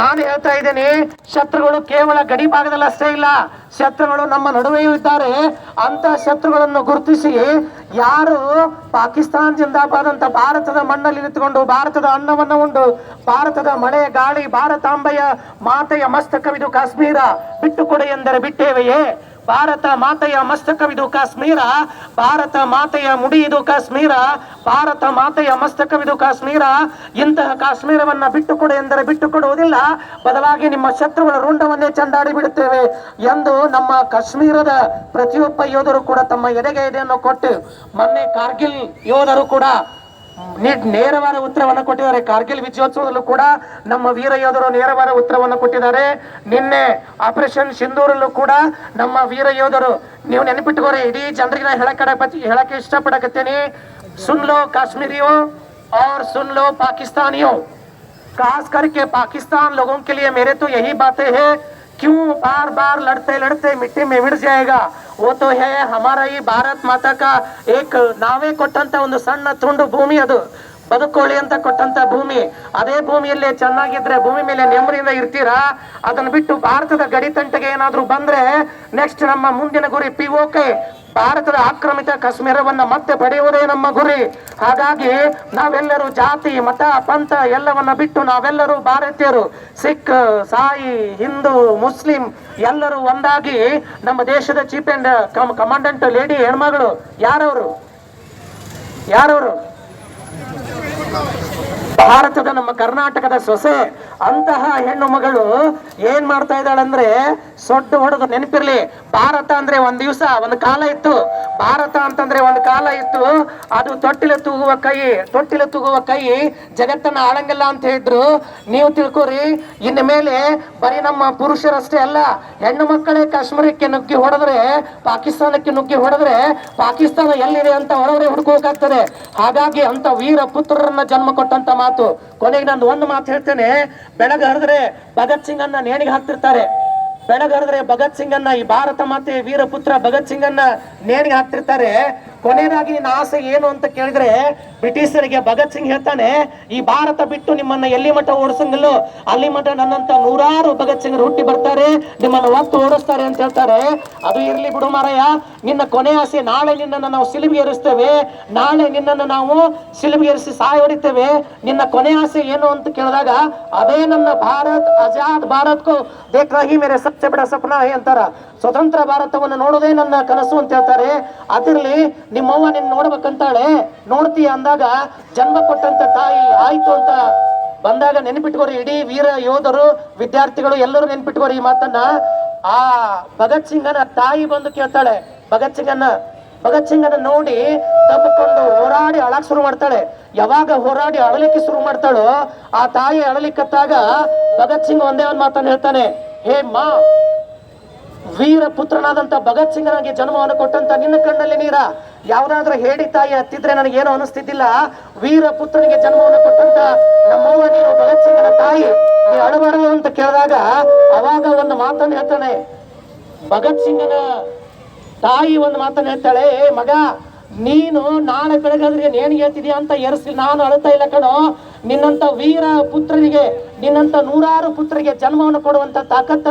ನಾನು ಹೇಳ್ತಾ ಇದ್ದೇನೆ, ಶತ್ರುಗಳು ಕೇವಲ ಗಡಿ ಭಾಗದಲ್ಲಿ ಅಷ್ಟೇ ಇಲ್ಲ, ಶತ್ರುಗಳು ನಮ್ಮ ನಡುವೆಯೂ ಇದ್ದಾರೆ. ಅಂತ ಶತ್ರುಗಳನ್ನು ಗುರುತಿಸಿ, ಯಾರು ಪಾಕಿಸ್ತಾನ ಜಿಂದಾಬಾದ್ ಭಾರತದ ಮಣ್ಣಲ್ಲಿ ನಿಂತುಕೊಂಡು ಭಾರತದ ಅನ್ನವನ್ನು ಉಂಡು, ಭಾರತದ ಮಳೆ, ಗಾಳಿ, ಭಾರತಾಂಬೆಯ ಮಾತೆಯ ಮಸ್ತಕವಿದು ಕಾಶ್ಮೀರ ಬಿಟ್ಟು ಕೊಡೆ ಎಂದರೆ ಬಿಟ್ಟೇವೆಯೇ? ಭಾರತ ಮಾತೆಯ ಮಸ್ತಕವಿದು ಕಾಶ್ಮೀರ, ಭಾರತ ಮಾತೆಯ ಮುಡಿ ಇದು ಕಾಶ್ಮೀರ, ಭಾರತ ಮಾತೆಯ ಮಸ್ತಕವಿದು ಕಾಶ್ಮೀರ. ಇಂತಹ ಕಾಶ್ಮೀರವನ್ನ ಬಿಟ್ಟುಕೊಡು ಎಂದರೆ ಬಿಟ್ಟು ಕೊಡುವುದಿಲ್ಲ ಬದಲಾಗಿ ನಿಮ್ಮ ಶತ್ರುಗಳ ರುಂಡವನ್ನೇ ಚಂದಾಡಿ ಬಿಡುತ್ತೇವೆ ಎಂದು ನಮ್ಮ ಕಾಶ್ಮೀರದ ಪ್ರತಿಯೊಬ್ಬ ಯೋಧರು ಕೂಡ ತಮ್ಮ ಎದೆಗೆ ಎದೆಯನ್ನು ಕೊಟ್ಟು, ಮೊನ್ನೆ ಕಾರ್ಗಿಲ್ ಯೋಧರು ಕೂಡ ನೇರವಾದ ಉತ್ತರವನ್ನು ಕೊಟ್ಟಿದ್ದಾರೆ ಕಾರ್ಗಿಲ್ ವಿಜಯೋತ್ಸವದಲ್ಲೂ ಕೂಡ ನಮ್ಮ ವೀರ ಯೋಧರು ನೇರವಾದ ಉತ್ತರವನ್ನು ಕೊಟ್ಟಿದ್ದಾರೆ ನಿನ್ನೆ ಆಪರೇಷನ್ ಸಿಂಧೂರಲ್ಲೂ ಕೂಡ ನಮ್ಮ ವೀರ ಯೋಧರು ನೀವು ನೆನಪಿಟ್ಟುಕೋರಿ ಇಡೀ ಜನರಿಗೆ ನಾನು ಹೇಳಕ್ ಹೇಳಕ್ಕೆ ಇಷ್ಟಪಡಕತ್ತೇನೆ ಸುನ್ ಲೋ ಕಾಶ್ಮೀರಿಯೋ और सुन लो पाकिस्तानियों खास करके पाकिस्तान लोगों के लिए मेरे तो यही बातें हैं क्यों बार बार लड़ते लड़ते मिट्टी में मिट जाएगा वो तो है हमारा ಈ ಭಾರತ್ ಮಾತಾ का एक ನಾವೇ ಕೊಟ್ಟಂತ ಒಂದು ಸಣ್ಣ ತುಂಡು ಭೂಮಿ ಅದು ಬದುಕೊಳ್ಳಿ ಅಂತ ಕೊಟ್ಟಂತ ಭೂಮಿ ಅದೇ ಭೂಮಿಯಲ್ಲಿ ಚೆನ್ನಾಗಿದ್ರೆ ಭೂಮಿ ಮೇಲೆ ನೆಮ್ಮದಿಯಿಂದ ಇರ್ತೀರಾ ಅದನ್ನ ಬಿಟ್ಟು ಭಾರತದ ಗಡಿತಂಟೆಗೆ ಏನಾದ್ರೂ ಬಂದ್ರೆ ನೆಕ್ಸ್ಟ್ ನಮ್ಮ ಮುಂದಿನ ಗುರಿ ಪಿ ಓಕೆ ಭಾರತದ ಆಕ್ರಮಿತ ಕಾಶ್ಮೀರವನ್ನ ಮತ್ತೆ ಪಡೆಯುವುದೇ ನಮ್ಮ ಗುರಿ. ಹಾಗಾಗಿ ನಾವೆಲ್ಲರೂ ಜಾತಿ, ಮತ, ಪಂಥ ಎಲ್ಲವನ್ನ ಬಿಟ್ಟು ನಾವೆಲ್ಲರೂ ಭಾರತೀಯರು, ಸಿಖ್, ಸಾಯಿ, ಹಿಂದೂ, ಮುಸ್ಲಿಂ ಎಲ್ಲರೂ ಒಂದಾಗಿ ನಮ್ಮ ದೇಶದ ಚೀಫ್ ಅಂಡ್ ಕಮಾಂಡೆಂಟ್ ಲೇಡಿ ಹೆಣ್ಮಗಳು ಯಾರವರು? ಯಾರವರು? ಭಾರತದ ನಮ್ಮ ಕರ್ನಾಟಕದ ಸೊಸೆ, ಅಂತಹ ಹೆಣ್ಣು ಮಗಳು ಏನ್ ಮಾಡ್ತಾ ಇದ್ದಾಳಂದ್ರೆ, ಸೊಡ್ಡು ಹೊಡೆದು ನೆನಪಿರ್ಲಿ. ಭಾರತ ಅಂದ್ರೆ ಒಂದ್ ದಿವಸ, ಒಂದ್ ಕಾಲ ಇತ್ತು. ಭಾರತ ಅಂತಂದ್ರೆ ಒಂದ್ ಕಾಲ ಇತ್ತು. ಅದು ತೊಟ್ಟಿಲ ತೂಗುವ ಕೈ, ತೊಟ್ಟಿಲ ತೂಗುವ ಕೈ, ಜಗತ್ತನ್ನ ಆಳಂಗಿಲ್ಲ ಅಂತ ಹೇಳಿದ್ರು. ನೀವು ತಿಳ್ಕೊರಿ, ಇನ್ನು ಮೇಲೆ ಬರೀ ನಮ್ಮ ಪುರುಷರಷ್ಟೇ ಅಲ್ಲ, ಹೆಣ್ಣು ಮಕ್ಕಳೇ ಕಾಶ್ಮೀರಕ್ಕೆ ನುಗ್ಗಿ ಹೊಡೆದ್ರೆ, ಪಾಕಿಸ್ತಾನಕ್ಕೆ ನುಗ್ಗಿ ಹೊಡೆದ್ರೆ, ಪಾಕಿಸ್ತಾನ ಎಲ್ಲಿದೆ ಅಂತ ಹೊರಗಡೆ ಹುಡುಕೋಕಾಗ್ತದೆ ಹಾಗಾಗಿ ಅಂತ ವೀರ ಪುತ್ರರನ್ನ ಜನ್ಮ ಕೊಟ್ಟಂತ ಮಾತು ಕೊನೆಗೆ ನಾನು ಒಂದು ಮಾತು ಹೇಳ್ತೇನೆ. ಬೆಳಗ್ಗೆ ಹರಿದ್ರೆ ಭಗತ್ ಸಿಂಗ್ ಅನ್ನ ನೇಣಿಗೆ ಹಾಕ್ತಿರ್ತಾರೆ. ಬೆಳಗ್ಗೆ ಹರಿದ್ರೆ ಭಗತ್ ಸಿಂಗ್ ಅನ್ನ ಈ ಭಾರತ ಮಾತೆ ವೀರಪುತ್ರ ಭಗತ್ ಸಿಂಗ್ ಅನ್ನ ನೇಣಿಗೆ ಹಾಕ್ತಿರ್ತಾರೆ. ಕೊನೆಯದಾಗಿ ನಿನ್ನ ಆಸೆ ಏನು ಅಂತ ಕೇಳಿದ್ರೆ ಬ್ರಿಟಿಷರಿಗೆ ಭಗತ್ ಸಿಂಗ್ ಹೇಳ್ತಾನೆ, ಈ ಭಾರತ ಬಿಟ್ಟು ನಿಮ್ಮನ್ನ ಎಲ್ಲಿ ಮಠ ಓಡಿಸಂಗಿಲ್ಲೋ, ಅಲ್ಲಿ ಮಠ ನನ್ನಂತ ನೂರಾರು ಭಗತ್ ಸಿಂಗ್ ಹುಟ್ಟಿ ಬರ್ತಾರೆ, ನಿಮ್ಮನ್ನ ಒತ್ತು ಓಡಿಸ್ತಾರೆ ಅಂತ ಹೇಳ್ತಾರೆ. ಅದು ಇರ್ಲಿ ಬಿಡು ಮಾರಾಯ ನಿನ್ನ ಕೊನೆ ಆಸೆ ನಾಳೆ ನಿನ್ನನ್ನು ನಾವು ಸಿಲುಬಿಗೆ ಏರಿಸ್ತೇವೆ, ನಾಳೆ ನಿನ್ನನ್ನು ನಾವು ಸಿಲುಬಿಗೆ ಏರಿಸಿ ಸಾಯ ಹೊಡಿತೇವೆ. ನಿನ್ನ ಕೊನೆ ಆಸೆ ಏನು ಅಂತ ಕೇಳಿದಾಗ, ಅದೇ ನನ್ನ ಭಾರತ್ ಆಜಾದ್ ಭಾರತ್ಕು ದೇಖ್ ರಹಿ ಮೇರೆ ಸತ್ಯ ಬಿಡ ಸಪ್ನ ಅಂತಾರ. ಸ್ವತಂತ್ರ ಭಾರತವನ್ನು ನೋಡೋದೇ ನನ್ನ ಕನಸು ಅಂತ ಹೇಳ್ತಾರೆ. ಅದಿರ್ಲಿ ನಿಮ್ಮವ್ವ ನಿನ್ ನೋಡ್ಬೇಕಂತಾಳೆ, ನೋಡ್ತೀಯ ಅಂದಾಗ ಜನ್ಮ ಕೊಟ್ಟಂತ ತಾಯಿ ಆಯ್ತು ಅಂತ ಬಂದಾಗ ನೆನ್ಪಿಟ್ಕೋರಿ ಇಡೀ ವೀರ ಯೋಧರು, ವಿದ್ಯಾರ್ಥಿಗಳು ಎಲ್ಲರೂ ನೆನ್ಪಿಟ್ಕೋರಿ ಈ ಮಾತನ್ನ. ಆ ಭಗತ್ ಸಿಂಗನ ತಾಯಿ ಬಂದು ಕೇಳ್ತಾಳೆ, ಭಗತ್ ಸಿಂಗನ್ನ, ಭಗತ್ ಸಿಂಗನ ನೋಡಿ ತಪ್ಪಕೊಂಡು ಹೋರಾಡಿ ಅಳಕ್ ಶುರು ಮಾಡ್ತಾಳೆ. ಯಾವಾಗ ಹೋರಾಡಿ ಅಳಲಿಕ್ಕೆ ಶುರು ಮಾಡ್ತಾಳೋ, ಆ ತಾಯಿ ಅಳಲಿಕ್ಕತ್ತಾಗ ಭಗತ್ ಸಿಂಗ್ ಒಂದೇ ಒಂದ್ ಮಾತನ್ನ ಹೇಳ್ತಾನೆ, ಹೇ ಮಾ, ವೀರ ಪುತ್ರನಾದಂತ ಭಗತ್ ಸಿಂಗನಿಗೆ ಜನ್ಮವನ್ನು ಕೊಟ್ಟಂತ ನಿನ್ನ ಕಣ್ಣಲ್ಲಿ ನೀರ? ಯಾವ್ದಾದ್ರೂ ಹೇಳಿ ತಾಯಿ ಹತ್ತಿದ್ರೆ ನನಗೇನು ಅನಿಸ್ತಿದ್ದಿಲ್ಲ. ವೀರ ಪುತ್ರನಿಗೆ ಜನ್ಮವನ್ನು ಕೊಟ್ಟಂತ ನಮ್ಮವ್ವ ನೀನು ಭಗತ್ ಸಿಂಗನ ತಾಯಿ, ನೀ ಅಳಬಾರದು ಅಂತ ಕೇಳಿದಾಗ ಅವಾಗ ಒಂದು ಮಾತನ್ನು ಹೇಳ್ತಾನೆ. ಭಗತ್ ಸಿಂಗನ ತಾಯಿ ಒಂದು ಮಾತನ್ನು ಹೇಳ್ತಾಳೆ ಏ ಮಗ, ನೀನು ನಾಳೆ ಬೆಳಗಾದ್ರೆ ಏನ್ ಹೇಳ್ತಿದ್ಯಾ ಅಂತ ಎರ್ಸಿ, ನಾನು ಅಳ್ತಾ ಇಲ್ಲ ಕಣೋ. ನಿನ್ನಂತ ವೀರ ಪುತ್ರನಿಗೆ ನಿನ್ನಂತ ನೂರಾರು ಪುತ್ರರಿಗೆ ಜನ್ಮವನ್ನು ಕೊಡುವಂತ ತಾಕತ್ತನ್ನು